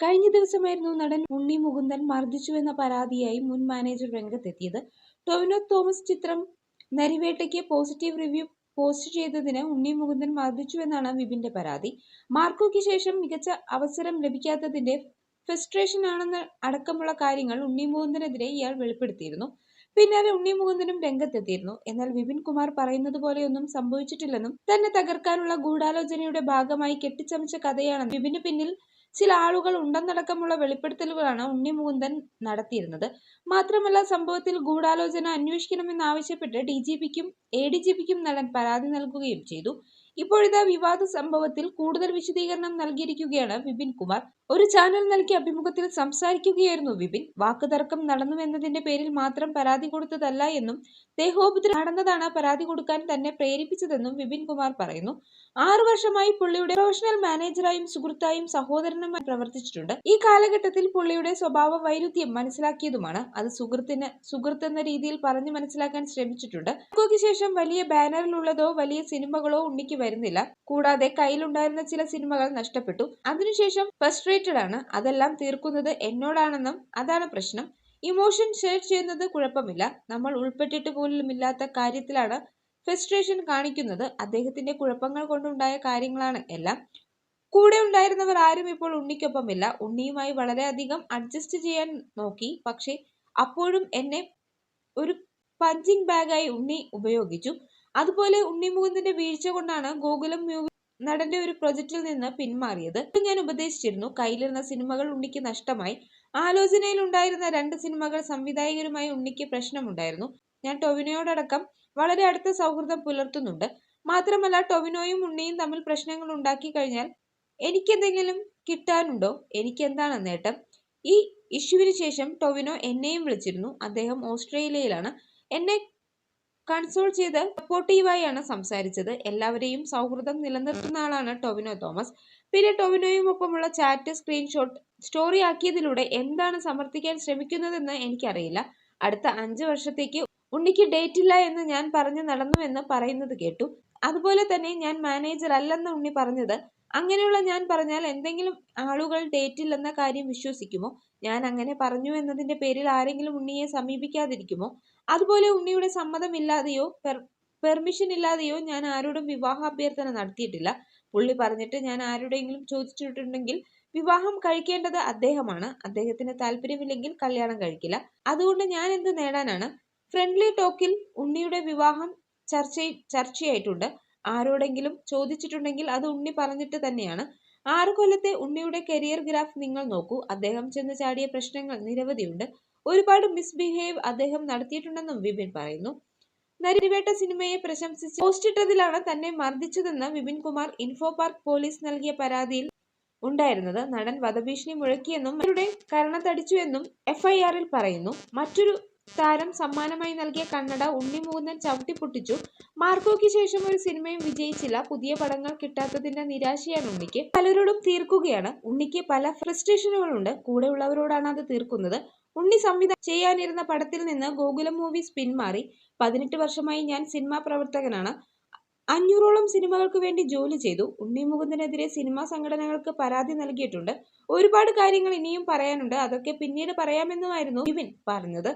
കഴിഞ്ഞ ദിവസമായിരുന്നു നടൻ ഉണ്ണി മുകുന്ദൻ മർദ്ദിച്ചുവെന്ന പരാതിയായി മുൻ മാനേജർ രംഗത്തെത്തിയത്. ടൊവിനോ തോമസ് ചിത്രം നരിവേട്ടയ്ക്ക് പോസിറ്റീവ് റിവ്യൂ പോസ്റ്റ് ചെയ്തതിന് ഉണ്ണി മുകുന്ദൻ മർദ്ദിച്ചുവെന്നാണ് വിപിന്റെ പരാതി. മാർക്കോയ്ക്ക് ശേഷം മികച്ച അവസരം ലഭിക്കാത്തതിന്റെ ഫ്രസ്ട്രേഷൻ ആണെന്ന് അടക്കമുള്ള കാര്യങ്ങൾ ഉണ്ണി മുകുന്ദനെതിരെ ഇയാൾ വെളിപ്പെടുത്തിയിരുന്നു. പിന്നാലെ ഉണ്ണി മുകുന്ദനും രംഗത്തെത്തിയിരുന്നു. എന്നാൽ വിപിൻ കുമാർ പറയുന്നത് പോലെയൊന്നും സംഭവിച്ചിട്ടില്ലെന്നും തന്നെ തകർക്കാനുള്ള ഗൂഢാലോചനയുടെ ഭാഗമായി കെട്ടിച്ചമച്ച കഥയാണെന്നും വിപിന് പിന്നിൽ ചില ആളുകൾ ഉണ്ടെന്നടക്കമുള്ള വെളിപ്പെടുത്തലുകളാണ് ഉണ്ണി മുകുന്ദൻ നടത്തിയിരുന്നത്. മാത്രമല്ല സംഭവത്തിൽ ഗൂഢാലോചന അന്വേഷിക്കണമെന്നാവശ്യപ്പെട്ട് ഡി ജി പിക്കും എ ഡി ജി പിക്കും നടൻ പരാതി നൽകുകയും ചെയ്തു. ഇപ്പോഴിതാ വിവാദ സംഭവത്തിൽ കൂടുതൽ വിശദീകരണം നൽകിയിരിക്കുകയാണ് വിപിൻ കുമാർ. ഒരു ചാനൽ നൽകിയ അഭിമുഖത്തിൽ സംസാരിക്കുകയായിരുന്നു വിപിൻ. വാക്കുതർക്കം നടന്നു നടന്നുവെന്നതിന്റെ പേരിൽ മാത്രം പരാതി കൊടുത്തതല്ല എന്നും ദേഹോപദ്രം നടന്നതാണ് പരാതി കൊടുക്കാൻ തന്നെ പ്രേരിപ്പിച്ചതെന്നും വിപിൻ കുമാർ പറയുന്നു. ആറു വർഷമായി പുള്ളിയുടെ പ്രൊഫഷണൽ മാനേജറായും സുഹൃത്തായും സഹോദരനുമായി പ്രവർത്തിച്ചിട്ടുണ്ട്. ഈ കാലഘട്ടത്തിൽ പുള്ളിയുടെ സ്വഭാവ വൈരുദ്ധ്യം മനസ്സിലാക്കിയതുമാണ്. അത് സുഹൃത്തിന് സുഹൃത്ത് എന്ന രീതിയിൽ പറഞ്ഞു മനസ്സിലാക്കാൻ ശ്രമിച്ചിട്ടുണ്ട്. ശേഷം വലിയ ബാനറിലുള്ളതോ വലിയ സിനിമകളോ ഉണ്ണിക്ക് വരുന്നില്ല. കൂടാതെ കയ്യിലുണ്ടായിരുന്ന ചില സിനിമകൾ നഷ്ടപ്പെട്ടു. അതിനുശേഷം ഫ്രസ്ട്രേറ്റഡ് ആണ്. അതെല്ലാം തീർക്കുന്നത് എന്നോടാണെന്നും അതാണ് പ്രശ്നം. ഇമോഷൻ ഷെയർ ചെയ്യുന്നത് കുഴപ്പമില്ല. നമ്മൾ ഉൾപ്പെട്ടിട്ട് പോലും ഇല്ലാത്ത കാര്യത്തിലാണ് ഫ്രസ്ട്രേഷൻ കാണിക്കുന്നത്. അദ്ദേഹത്തിന്റെ കുഴപ്പങ്ങൾ കൊണ്ടുണ്ടായ കാര്യങ്ങളാണ് എല്ലാം. കൂടെ ഉണ്ടായിരുന്നവർ ആരും ഇപ്പോൾ ഉണ്ണിക്കൊപ്പമില്ല. ഉണ്ണിയുമായി വളരെയധികം അഡ്ജസ്റ്റ് ചെയ്യാൻ നോക്കി. പക്ഷേ അപ്പോഴും എന്നെ ഒരു പഞ്ചിങ് ബാഗായി ഉണ്ണി ഉപയോഗിച്ചു. അതുപോലെ ഉണ്ണി മുകുന്ദന്റെ വീഴ്ച കൊണ്ടാണ് ഗോകുലം മ്യൂവി നടന്റെ ഒരു പ്രൊജക്റ്റിൽ നിന്ന് പിന്മാറിയത്. ഞാൻ ഉപദേശിച്ചിരുന്നു. കയ്യിലിരുന്ന സിനിമകൾ ഉണ്ണിക്ക് നഷ്ടമായി. ആലോചനയിൽ ഉണ്ടായിരുന്ന രണ്ട് സിനിമകൾ സംവിധായകരുമായി ഉണ്ണിക്ക് പ്രശ്നമുണ്ടായിരുന്നു. ഞാൻ ടൊവിനോയോടക്കം വളരെ അടുത്ത സൗഹൃദം പുലർത്തുന്നുണ്ട്. മാത്രമല്ല ടൊവിനോയും ഉണ്ണിയും തമ്മിൽ പ്രശ്നങ്ങൾ ഉണ്ടാക്കി കഴിഞ്ഞാൽ എനിക്കെന്തെങ്കിലും കിട്ടാനുണ്ടോ? എനിക്ക് എന്താണ് നേട്ടം? ഈ ഇഷ്യൂവിന് ശേഷം ടൊവിനോ എന്നെയും വിളിച്ചിരുന്നു. അദ്ദേഹം ഓസ്ട്രേലിയയിലാണ്. എന്നെ കൺസോൾ ചെയ്ത് സപ്പോർട്ടീവായാണ് സംസാരിച്ചത്. എല്ലാവരെയും സൗഹൃദം നിലനിർത്തുന്ന ആളാണ് ടൊവിനോ തോമസ്. പിന്നെ ടൊവിനോയുമൊപ്പമുള്ള ചാറ്റ് സ്ക്രീൻഷോട്ട് സ്റ്റോറി ആക്കിയതിലൂടെ എന്താണ് സമർത്ഥിക്കാൻ ശ്രമിക്കുന്നതെന്ന് എനിക്കറിയില്ല. അടുത്ത അഞ്ച് വർഷത്തേക്ക് ഉണ്ണിക്ക് ഡേറ്റ് ഇല്ല എന്ന് ഞാൻ പറഞ്ഞു നടന്നുവെന്ന് പറയുന്നത് കേട്ടു. അതുപോലെ തന്നെ ഞാൻ മാനേജർ അല്ലെന്ന് ഉണ്ണി പറഞ്ഞത് അങ്ങനെയുള്ള ഞാൻ പറഞ്ഞാൽ എന്തെങ്കിലും ആളുകൾ ഡേറ്റ് ഇല്ലെന്ന കാര്യം വിശ്വസിക്കുമോ? ഞാൻ അങ്ങനെ പറഞ്ഞു എന്നതിന്റെ പേരിൽ ആരെങ്കിലും ഉണ്ണിയെ സമീപിക്കാതിരിക്കുമോ? അതുപോലെ ഉണ്ണിയുടെ സമ്മതമില്ലാതെയോ പെർമിഷൻ ഇല്ലാതെയോ ഞാൻ ആരോടും വിവാഹ അഭ്യർത്ഥന നടത്തിയിട്ടില്ല. പുള്ളി പറഞ്ഞിട്ട് ഞാൻ ആരോടെങ്കിലും ചോദിച്ചിട്ടുണ്ടെങ്കിൽ വിവാഹം കഴിക്കേണ്ടത് അദ്ദേഹമാണ്. അദ്ദേഹത്തിന് താല്പര്യമില്ലെങ്കിൽ കല്യാണം കഴിക്കില്ല. അതുകൊണ്ട് ഞാൻ എന്ത് നേടാനാണ്? ഫ്രണ്ട്ലി ടോക്കിൽ ഉണ്ണിയുടെ വിവാഹം ചർച്ച ചർച്ചയായിട്ടുണ്ട്. ആരോടെങ്കിലും ചോദിച്ചിട്ടുണ്ടെങ്കിൽ അത് ഉണ്ണി പറഞ്ഞിട്ട് തന്നെയാണ്. ആറു കൊല്ലത്തെ ഉണ്ണിയുടെ കരിയർ ഗ്രാഫ് നിങ്ങൾ നോക്കൂ. അദ്ദേഹം ചെന്ന് ചാടിയ പ്രശ്നങ്ങൾ നിരവധിയുണ്ട്. ഒരുപാട് മിസ്ബിഹേവ് അദ്ദേഹം നടത്തിയിട്ടുണ്ടെന്നും വിപിൻ പറയുന്നു. നരിവേട്ട സിനിമയെ പ്രശംസിച്ച് പോസ്റ്റിട്ടതിലാണ് തന്നെ മർദ്ദിച്ചതെന്ന് Vipin Kumar info park police നൽകിയ പരാതിയിൽ ഉണ്ടായിരുന്നത്. നടൻ വധഭീഷണി മുഴക്കിയെന്നും അവരുടെ കരണത്തടിച്ചുവെന്നും എഫ്ഐആറിൽ പറയുന്നു. മറ്റൊരു താരം സമ്മാനമായി നൽകിയ കണ്ണട ഉണ്ണി മുകുന്ദൻ ചവിട്ടിപ്പൊട്ടിച്ചു മാർക്കോയ്ക്ക് ശേഷം ഒരു സിനിമയും വിജയിച്ചില്ല. പുതിയ പടങ്ങൾ കിട്ടാത്തതിന്റെ നിരാശയാണ് ഉണ്ണിക്ക്. പലരോടും തീർക്കുകയാണ്. ഉണ്ണിക്ക് പല ഫ്രസ്ട്രേഷനുകളുണ്ട്. കൂടെയുള്ളവരോടാണ് അത് തീർക്കുന്നത്. ഉണ്ണി സംവിധാനം ചെയ്യാനിരുന്ന പടത്തിൽ നിന്ന് ഗോകുലം മൂവീസ് പിന്മാറി പതിനെട്ട് വർഷമായി ഞാൻ സിനിമാ പ്രവർത്തകനാണ്. അഞ്ഞൂറോളം സിനിമകൾക്ക് വേണ്ടി ജോലി ചെയ്തു. ഉണ്ണി മുകുന്ദനെതിരെ സിനിമാ സംഘടനകൾക്ക് പരാതി നൽകിയിട്ടുണ്ട്. ഒരുപാട് കാര്യങ്ങൾ ഇനിയും പറയാനുണ്ട്. അതൊക്കെ പിന്നീട് പറയാമെന്നുമായിരുന്നു വിപിൻ പറഞ്ഞത്.